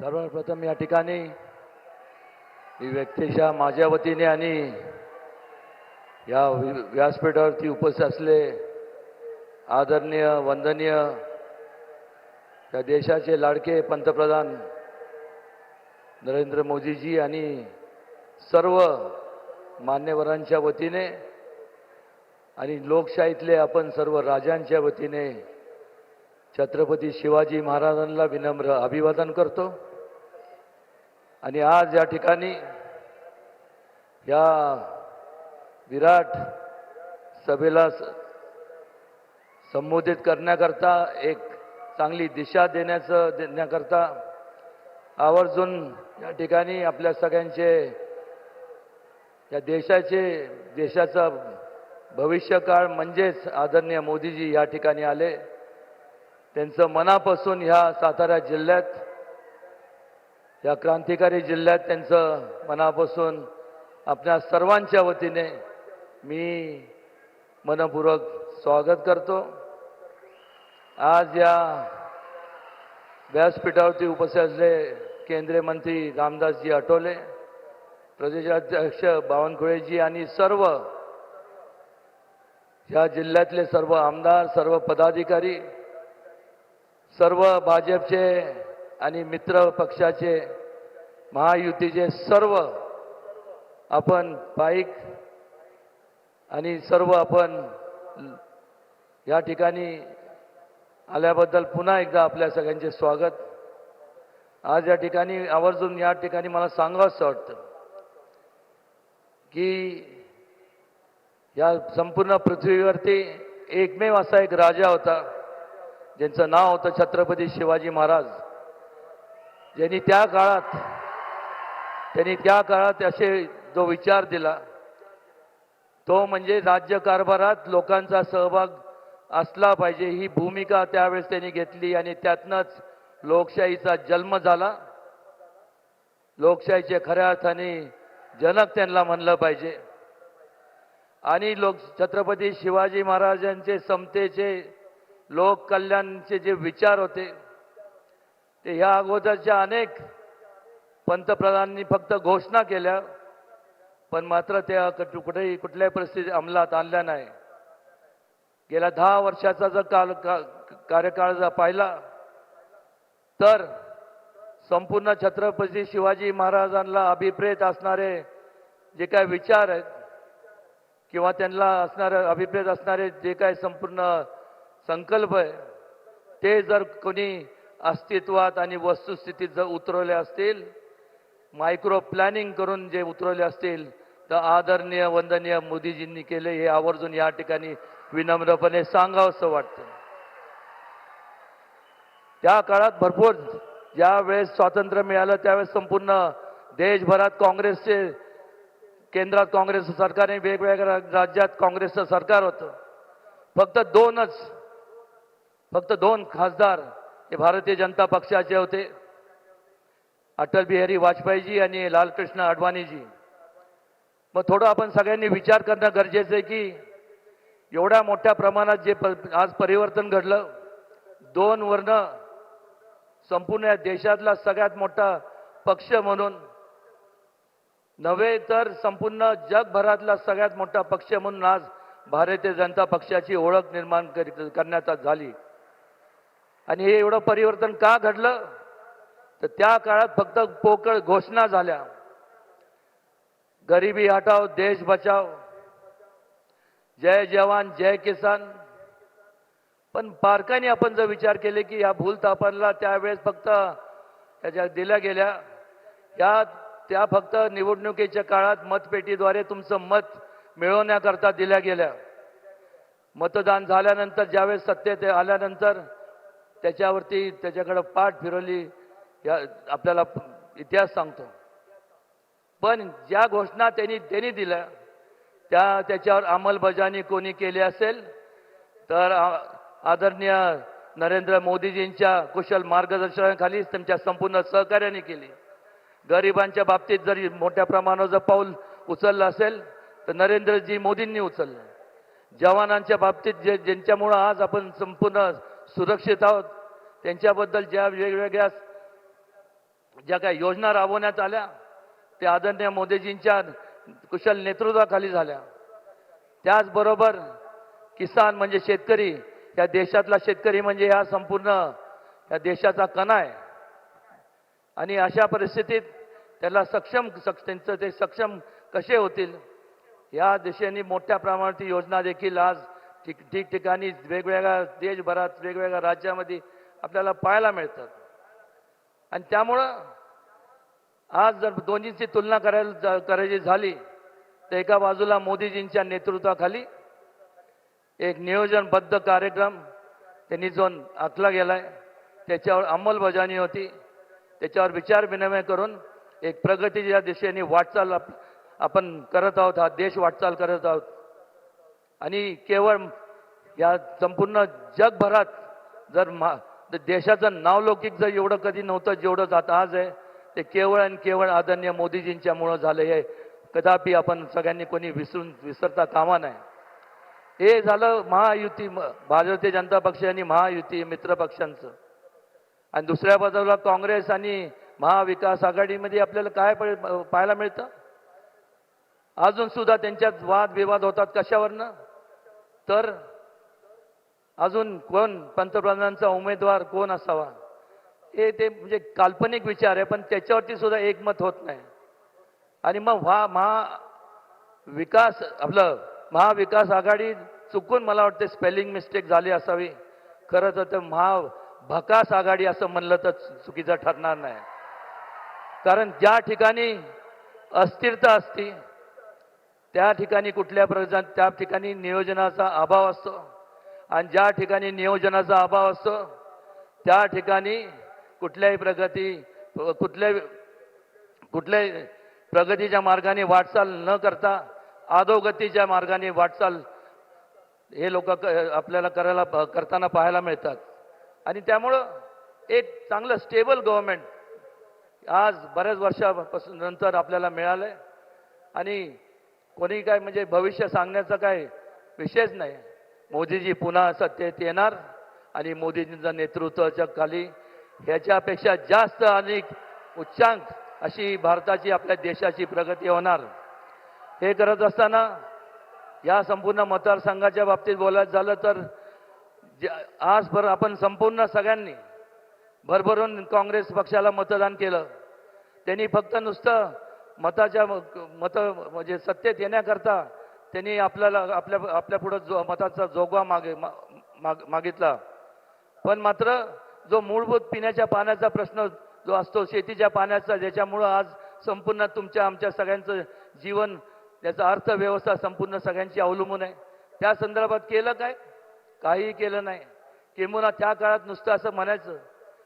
सर्वप्रथम या ठिकाणी मी व्यक्तिशः माझ्या वतीने आणि या व्यासपीठावरती उपस्थित असले आदरणीय वंदनीय त्या देशाचे लाडके पंतप्रधान नरेंद्र मोदीजी आणि सर्व मान्यवरांच्या वतीने आणि लोकशाहीतले आपण सर्व राजांच्या वतीने छत्रपती शिवाजी महाराजांना विनम्र अभिवादन करतो. आणि आज या ठिकाणी या विराट सभेला संबोधित करण्याकरता एक चांगली दिशा देण्याचं देण्याकरता आवर्जून या ठिकाणी आपल्या सगळ्यांचे या देशाचे देशाचा भविष्यकाळ म्हणजेच आदरणीय मोदीजी या ठिकाणी आले. त्यांचं मनापासून ह्या सातारा जिल्ह्यात या क्रांतिकारी जिल्ह्यात त्यांचं मनापासून आपल्या सर्वांच्या वतीने मी मनपूर्वक स्वागत करतो. आज या व्यासपीठावरती उपस्थित असले केंद्रीय मंत्री रामदासजी आठवले प्रदेशाध्यक्ष बावनकुळेजी आणि सर्व या जिल्ह्यातले सर्व आमदार सर्व पदाधिकारी सर्व भाजपचे आणि मित्र पक्षाचे महायुतीचे सर्व आपण पाईक आणि सर्व आपण या ठिकाणी आल्याबद्दल पुन्हा एकदा आपल्या सगळ्यांचे स्वागत. आज या ठिकाणी आवर्जून या ठिकाणी मला सांगावंसं वाटतं की या संपूर्ण पृथ्वीवरती एकमेव असा एक राजा होता ज्यांचं नाव होतं छत्रपती शिवाजी महाराज. ज्यांनी त्या काळात त्यांनी त्या काळात असे जो विचार दिला तो म्हणजे राज्यकारभारात लोकांचा सहभाग असला पाहिजे ही भूमिका त्यावेळेस त्यांनी घेतली आणि त्यातनंच लोकशाहीचा जन्म झाला. लोकशाहीचे खऱ्या अर्थाने जनक त्यांना म्हणलं पाहिजे. आणि लोक छत्रपती शिवाजी महाराजांचे समतेचे लोक कल्याणचे जे विचार होते ते ह्या अगोदरच्या अनेक पंतप्रधानांनी फक्त घोषणा केल्या पण मात्र त्या कुठेही कुठल्याही परिस्थितीत अंमलात आणल्या नाही. गेल्या दहा वर्षाचा जर काल का- कार्यकाळ जर पाहिला तर संपूर्ण छत्रपती शिवाजी महाराजांना अभिप्रेत असणारे जे काय विचार आहेत किंवा त्यांना असणारे अभिप्रेत असणारे जे काय संपूर्ण संकल्प आहे ते जर कोणी अस्तित्वात आणि वस्तुस्थितीत जर उतरवले असतील मायक्रो प्लॅनिंग करून जे उतरवले असतील तर आदरणीय वंदनीय मोदीजींनी केले हे आवर्जून या ठिकाणी विनम्रपणे सांगावंसं वाटतं. त्या काळात भरपूर ज्यावेळेस स्वातंत्र्य मिळालं त्यावेळेस संपूर्ण देशभरात काँग्रेसचे केंद्रात काँग्रेस सरकारने वेगवेगळ्या राज्यात काँग्रेसचं सरकार होतं. फक्त दोनच फक्त दोन खासदार हे भारतीय जनता पक्षाचे होते. अटल बिहारी वाजपेयीजी आणि लालकृष्ण अडवाणीजी. मग थोडं आपण सगळ्यांनी विचार करणं गरजेचं आहे की एवढ्या मोठ्या प्रमाणात जे प- आज परिवर्तन घडलं दोन वर्ण संपूर्ण या देशातला सगळ्यात मोठा पक्ष म्हणून नव्हे तर संपूर्ण जगभरातला सगळ्यात मोठा पक्ष म्हणून आज भारतीय जनता पक्षाची ओळख निर्माण करी- करण्यात झाली. आणि हे एवढं परिवर्तन का घडलं? तर त्या काळात फक्त पोकळ घोषणा झाल्या. गरिबी हटाव देश बचाव जय जवान जय किसान. पण बारकाईने आपण जर विचार केले की या भूलतापांना त्यावेळेस फक्त त्याच्या दिल्या गेल्या. या त्या फक्त निवडणुकीच्या काळात मतपेटीद्वारे तुमचं मत मिळवण्याकरता दिल्या गेल्या. मतदान झाल्यानंतर ज्यावेळेस सत्तेत आल्यानंतर त्याच्यावरती त्याच्याकडं पाठ फिरवली. या आपल्याला इतिहास सांगतो. पण ज्या घोषणा त्यांनी त्यांनी दिल्या त्या त्याच्यावर अंमलबजावणी कोणी केली असेल तर आदरणीय नरेंद्र मोदीजींच्या कुशल मार्गदर्शनाखाली त्यांच्या संपूर्ण सहकार्याने केली. गरिबांच्या बाबतीत जरी मोठ्या प्रमाणावर जर पाऊल उचललं असेल तर नरेंद्रजी मोदींनी उचललं. जवानांच्या बाबतीत जे ज्यांच्यामुळं आज आपण संपूर्ण सुरक्षित आहोत त्यांच्याबद्दल ज्या वेगवेगळ्या ज्या काही योजना राबवण्यात आल्या त्या आदरणीय मोदीजींच्या कुशल नेतृत्वाखाली झाल्या. त्याचबरोबर किसान म्हणजे शेतकरी या देशातला शेतकरी म्हणजे ह्या संपूर्ण या देशाचा कणा आहे. आणि अशा परिस्थितीत त्याला सक्षम सक्ष त्यांचं ते सक्षम कसे होतील या दिशेने मोठ्या प्रमाणात योजना देखील आज ठिक ठिकठिकाणी वेगवेगळ्या देशभरात वेगवेगळ्या राज्यामध्ये आपल्याला पाहायला मिळतात. आणि त्यामुळं आज जर दोन्हीची तुलना करायला करायची झाली तर एका बाजूला मोदीजींच्या नेतृत्वाखाली एक नियोजनबद्ध कार्यक्रम त्यांनी जो आखला गेलाय त्याच्यावर अंमलबजावणी होती. त्याच्यावर विचार विनिमय करून एक प्रगतीच्या दिशेने वाटचाल आपण करत आहोत हा देश वाटचाल करत आहोत. आणि केवळ या संपूर्ण जगभरात जर मा तर देशाचं नावलौकिक जर एवढं कधी नव्हतं जेवढं जात आज आहे ते केवळ आणि केवळ आदरणीय मोदीजींच्यामुळं झालं हे. कदापि आपण सगळ्यांनी कोणी विसरून विसरता कामा नाही हे झालं महायुती भारतीय जनता पक्ष आणि महायुती मित्र पक्षांचं. आणि दुसऱ्या बाजूला काँग्रेस आणि महाविकास आघाडीमध्ये आपल्याला काय प- पाहायला मिळतं? अजून सुद्धा त्यांच्यात वादविवाद होतात कशावरनं? तर अजून कोण? पंतप्रधानांचा उमेदवार कोण असावा? हे ते म्हणजे काल्पनिक विचार आहे पण त्याच्यावरती सुद्धा एकमत होत नाही. आणि मग व्हा महा विकास आपलं महाविकास आघाडी चुकून मला वाटते स्पेलिंग मिस्टेक झाली असावी. खरं तर ते महा भकास आघाडी असं म्हणलं तर चुकीचं ठरणार नाही. कारण ज्या ठिकाणी अस्थिरता असती त्या ठिकाणी कुठल्या प्रकार त्या ठिकाणी नियोजनाचा अभाव असतो. आणि ज्या ठिकाणी नियोजनाचा अभाव असतो त्या ठिकाणी कुठल्याही प्रगती कुठल्याही कुठल्याही प्रगतीच्या मार्गाने वाटचाल न करता अधोगतीच्या मार्गाने वाटचाल हे लोक आपल्याला करायला करताना पाहायला मिळतात. आणि त्यामुळं एक चांगलं स्टेबल गव्हर्नमेंट आज बऱ्याच वर्षापासून नंतर आपल्याला मिळालंय. आणि कोणी काय म्हणजे भविष्य सांगण्याचा काय विषयच नाही. मोदीजी पुन्हा सत्तेत येणार आणि मोदीजींच्या नेतृत्वाच्या खाली ह्याच्यापेक्षा जास्त अधिक उच्चांक अशी भारताची आपल्या देशाची प्रगती होणार. हे करत असताना या संपूर्ण मतदारसंघाच्या बाबतीत बोलायचं झालं तर आजभर आपण संपूर्ण सगळ्यांनी भरभरून काँग्रेस पक्षाला मतदान केलं. त्यांनी फक्त नुसतं मताच्या मत म्हणजे सत्तेत येण्याकरता त्यांनी आपल्याला आपल्या आपल्या पुढं जो मताचा जोगवा मागे मा- माग- मागितला. पण मात्र जो मूलभूत पिण्याच्या पाण्याचा प्रश्न जो असतो शेतीच्या पाण्याचा ज्याच्यामुळं आज संपूर्ण तुमच्या आमच्या सगळ्यांचं जीवन त्याचा अर्थव्यवस्था संपूर्ण सगळ्यांची अवलंबून आहे. त्या संदर्भात केलं काय? काहीही केलं नाही. किंबहुना त्या काळात नुसतं असं म्हणायचं.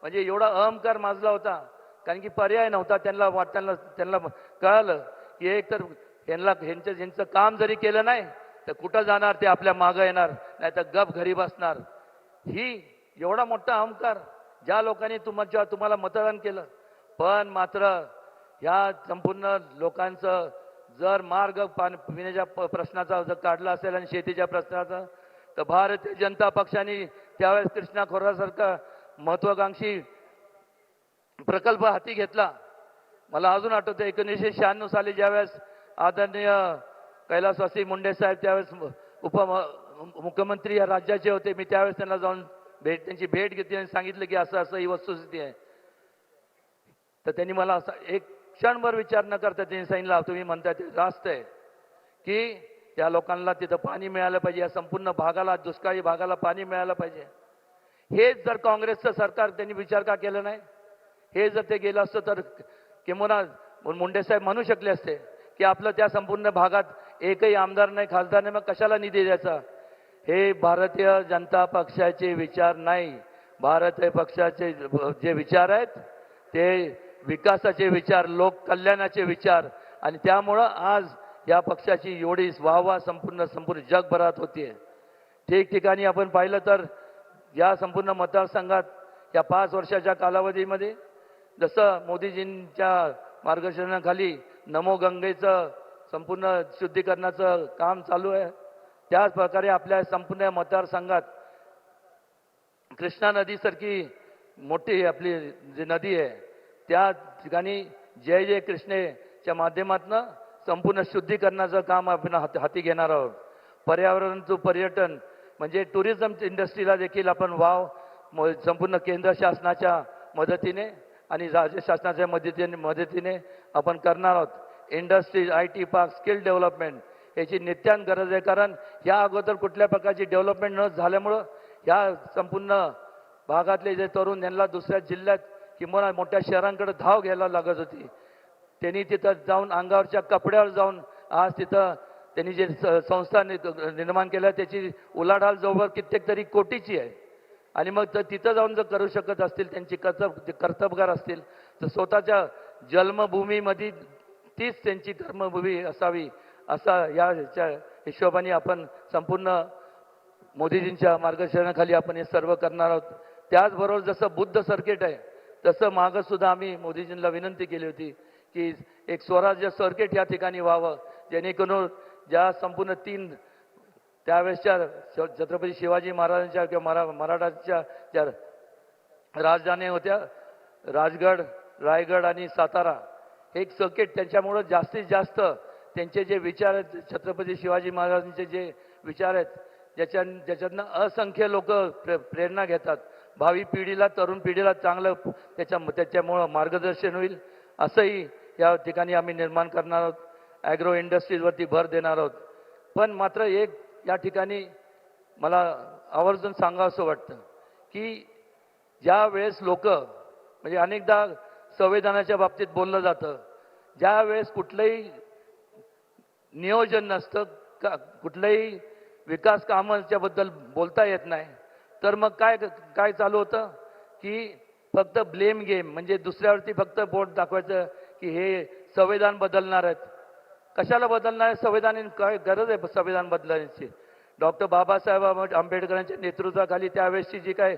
म्हणजे एवढा अहंकार माजला होता. कारण की पर्याय नव्हता त्यांना वाट त्यांना त्यांना कळालं की एक तर यांना ह्यांचं ह्यांचं काम जरी केलं नाही तर कुठं जाणार ते आपल्या मागं येणार? नाही तर गप घरी बसणार. ही एवढा मोठा अहंकार ज्या लोकांनी तुमच्या तुम्हाला मतदान केलं. पण मात्र ह्या संपूर्ण लोकांचं जर मार्ग पाणी पिण्याच्या प्रश्नाचा जर काढला असेल आणि शेतीच्या प्रश्नाचा तर भारतीय जनता पक्षाने त्यावेळेस कृष्णा खोरासारखा महत्वाकांक्षी प्रकल्प हाती घेतला. मला अजून आठवतं एकोणीसशे शहाण्णव साली ज्यावेळेस आदरणीय कैलासवासी मुंडे साहेब त्यावेळेस उप मुख्यमंत्री या राज्याचे होते. मी त्यावेळेस त्यांना जाऊन भेट त्यांची भेट घेतली आणि सांगितलं की असं असं ही वस्तुस्थिती आहे. तर त्यांनी मला असा एक क्षणभर विचार न करता त्यांनी सांगितलं तुम्ही म्हणताय ते रास्त आहे की त्या लोकांना तिथं पाणी मिळालं पाहिजे. या संपूर्ण भागाला दुष्काळी भागाला पाणी मिळालं पाहिजे. हेच जर काँग्रेसचं सरकार त्यांनी विचार का केलं नाही? हे जर ते गेलं असतं तर किंवा मुंडे साहेब म्हणू शकले असते. की आपलं त्या संपूर्ण भागात एकही आमदार नाही खासदार नाही मग कशाला निधी द्यायचा? हे भारतीय जनता पक्षाचे विचार नाही. भारतीय पक्षाचे जे विचार आहेत ते विकासाचे विचार लोक कल्याणाचे विचार आणि त्यामुळं आज या पक्षाची एवढी वाहवा संपूर्ण संपूर्ण जगभरात होतीये. ठिकठिकाणी आपण पाहिलं तर या संपूर्ण मतदारसंघात या पाच वर्षाच्या कालावधीमध्ये जसं मोदीजींच्या मार्गदर्शनाखाली नमो गंगेचं संपूर्ण शुद्धीकरणाचं काम चालू आहे. त्याच प्रकारे आपल्या संपूर्ण मतदारसंघात कृष्णा नदीसारखी मोठी आपली जी नदी आहे त्या ठिकाणी जय जय कृष्णेच्या माध्यमातून संपूर्ण शुद्धीकरणाचं काम आपण हाती घेणार आहोत. पर्यावरणचं पर्यटन म्हणजे टुरिझम इंडस्ट्रीला देखील आपण वाव संपूर्ण केंद्र शासनाच्या मदतीने आणि राज्य शासनाच्या मदतीने मदतीने आपण करणार आहोत. Industries I T park skill development याची नित्यान गरज आहे. कारण या अगोदर कुठल्या प्रकारची डेव्हलपमेंट न झाल्यामुळं या संपूर्ण भागातले जे तरुण यांना दुसऱ्या जिल्ह्यात किंवा मोठ्या शहरांकडे धाव घ्यायला लागत होती. त्यांनी तिथं जाऊन अंगावरच्या कपड्यावर जाऊन आज तिथं त्यांनी जे स- संस्था नि- निर्माण केल्या त्याची उलाढाल जवळ कित्येक तरी कोटीची आहे. आणि मग तर तिथं जाऊन जर करू शकत असतील त्यांची कर्तब कर्तबगार असतील तर स्वतःच्या जन्मभूमीमध्ये तीच त्यांची धर्मभूमी असावी असा या हिशोबाने आपण संपूर्ण मोदीजींच्या मार्गदर्शनाखाली आपण हे सर्व करणार आहोत. त्याचबरोबर जसं बुद्ध सर्किट आहे तसं मागं सुद्धा आम्ही मोदीजींना विनंती केली होती की एक स्वराज्य सर्किट या ठिकाणी व्हावं जेणेकरून ज्या संपूर्ण तीन त्यावेळेसच्या छत्रपती शिवाजी महाराजांच्या किंवा मरा मराठाच्या ज्या राजधानी होत्या राजगड रायगड आणि सातारा हे एक सर्किट त्यांच्यामुळं जास्तीत जास्त त्यांचे जे विचार आहेत छत्रपती शिवाजी महाराजांचे जे विचार आहेत ज्याच्या ज्याच्यातनं असंख्य लोक प्रे प्रेरणा घेतात. भावी पिढीला तरुण पिढीला चांगलं त्याच्या त्याच्यामुळं मार्गदर्शन होईल. असंही या ठिकाणी आम्ही निर्माण करणार आहोत. ॲग्रो इंडस्ट्रीजवरती भर देणार आहोत. पण मात्र एक या ठिकाणी मला आवर्जून सांगावं असं वाटतं की ज्या वेळेस लोक म्हणजे अनेकदा संविधानाच्या बाबतीत बोललं जातं. ज्या वेळेस कुठलंही नियोजन नसतं का कुठलंही विकास कामांच्या बद्दल बोलता येत नाही तर मग काय काय चालू होतं? की फक्त ब्लेम गेम म्हणजे दुसऱ्यावरती फक्त बोट दाखवायचं की हे संविधान बदलणार आहेत. कशाला बदलणार आहे संविधान काय गरज आहे संविधान बदलण्याची डॉक्टर बाबासाहेब आंबेडकरांच्या नेतृत्वाखाली त्यावेळेसची जी काय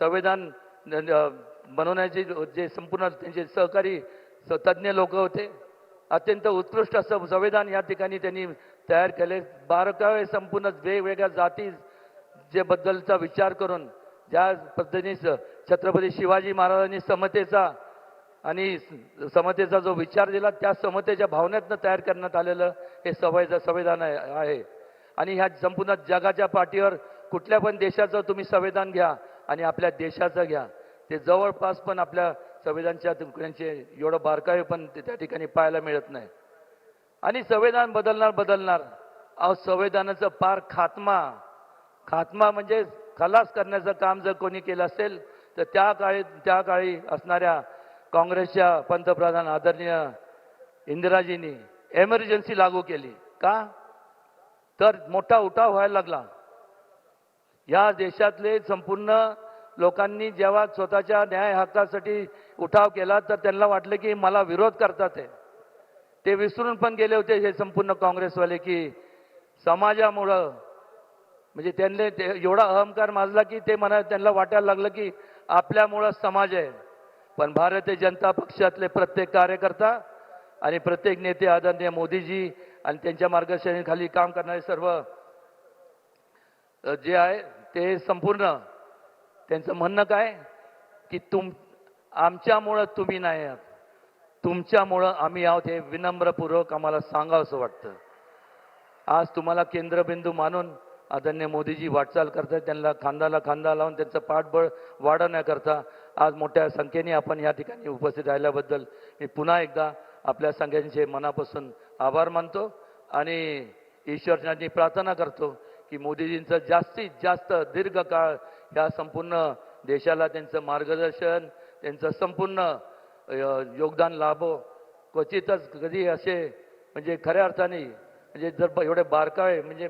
संविधान बनवण्याचे जे संपूर्ण त्यांचे सहकारी स- तज्ज्ञ लोक होते. अत्यंत उत्कृष्ट असं संविधान या ठिकाणी त्यांनी तयार केले. बारकावे संपूर्ण वेगवेगळ्या जाती जे बद्दलचा विचार करून ज्या पद्धतीने स- छत्रपती शिवाजी महाराजांनी समतेचा आणि समतेचा जो विचार दिला त्या समतेच्या भावनेतनं तयार करण्यात आलेलं हे संविधान संविधान आहे. आणि ह्या संपूर्ण जगाच्या पाठीवर कुठल्या पण देशाचं तुम्ही संविधान घ्या आणि आपल्या देशाचं घ्या. ते जवळपास पण आपल्या संविधानच्या तुकड्यांचे एवढं बारकावे पण ते त्या ठिकाणी पाहायला मिळत नाही. आणि संविधान बदलणार बदलणार. अहो संविधानाचं पार खात्मा. खात्मा म्हणजे खलास करण्याचं काम जर कोणी केलं असेल तर त्या काळी त्या काळी असणाऱ्या काँग्रेसच्या पंतप्रधान आदरणीय इंदिराजींनी एमर्जन्सी लागू केली. का? तर मोठा उठाव व्हायला लागला. या देशातले संपूर्ण लोकांनी जेव्हा स्वतःच्या न्याय हक्कासाठी उठाव केला तर त्यांना वाटलं की मला विरोध करतात ते विसरून पण गेले होते हे संपूर्ण काँग्रेसवाले की समाजामुळं म्हणजे त्यांनी ते एवढा अहंकार माजला की ते म्हणा त्यांना वाटायला लागलं की आपल्यामुळं समाज आहे. पण भारतीय जनता पक्षातले प्रत्येक कार्यकर्ता आणि प्रत्येक नेते आदरणीय मोदीजी आणि त्यांच्या मार्गदर्शनाखाली काम करणारे सर्व जे आहे ते संपूर्ण त्यांचं म्हणणं काय? की तुम आमच्यामुळं तुम्ही नाही आहात. तुमच्यामुळं आम्ही आहोत हे विनम्रपूर्वक आम्हाला सांगावं असं वाटतं. आज तुम्हाला केंद्रबिंदू मानून आदरणीय मोदीजी वाटचाल करतात त्यांना खांदाला खांदा लावून त्यांचं पाठबळ वाढवण्याकरता आज मोठ्या संख्येने आपण या ठिकाणी उपस्थित राहिल्याबद्दल मी पुन्हा एकदा आपल्या सगळ्यांचे मनापासून आभार मानतो आणि ईश्वरजांनी प्रार्थना करतो की मोदीजींचं जास्तीत जास्त दीर्घकाळ ह्या संपूर्ण देशाला त्यांचं मार्गदर्शन त्यांचं संपूर्ण योगदान लाभो. क्वचितच कधी असे म्हणजे खऱ्या अर्थाने म्हणजे जर ब- एवढे बारकाळे म्हणजे